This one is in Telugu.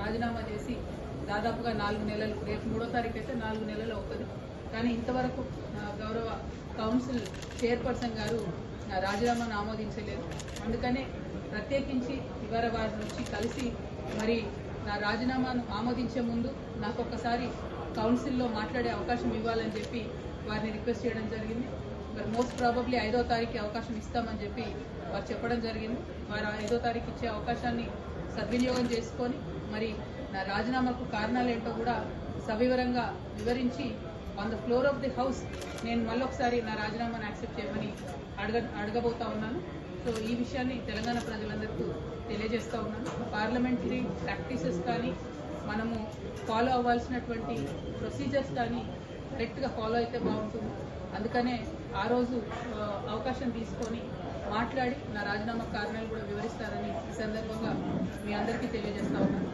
రాజీనామా చేసి దాదాపుగా నాలుగు నెలలు రేపు మూడో తారీఖు అయితే నాలుగు నెలలు అవుతుంది. కానీ ఇంతవరకు నా గౌరవ కౌన్సిల్ చైర్పర్సన్ గారు నా రాజీనామాను ఆమోదించలేదు. అందుకనే ప్రత్యేకించి ఇవాళ వారి నుంచి కలిసి మరి నా రాజీనామాను ఆమోదించే ముందు నాకు ఒక్కసారి కౌన్సిల్లో మాట్లాడే అవకాశం ఇవ్వాలని చెప్పి వారిని రిక్వెస్ట్ చేయడం జరిగింది. మరి మోస్ట్ ప్రాబబ్లీ ఐదో తారీఖు అవకాశం ఇస్తామని చెప్పి వారు చెప్పడం జరిగింది. వారు ఐదో తారీఖు ఇచ్చే అవకాశాన్ని సద్వినియోగం చేసుకొని మరి నా రాజీనామాకు కారణాలు ఏంటో కూడా సవివరంగా వివరించి on the floor of the house నేను మళ్ళొకసారి నా రాజీనామాను యాక్సెప్ట్ చేయమని అడగ అడగబోతా ఉన్నాను. సో ఈ విషయాన్ని తెలంగాణ ప్రజలందరికీ తెలియజేస్తూ ఉన్నాను. పార్లమెంటరీ ప్రాక్టీసెస్ కానీ మనము ఫాలో అవ్వాల్సినటువంటి ప్రొసీజర్స్ కానీ కరెక్ట్గా ఫాలో అయితే బాగుంటుంది. అందుకనే ఆ రోజు అవకాశం తీసుకొని మాట్లాడి నా రాజీనామా కారణాలు కూడా వివరిస్తారని సందర్భంగా మీ అందరికీ తెలియజేస్తా ఉన్నాను.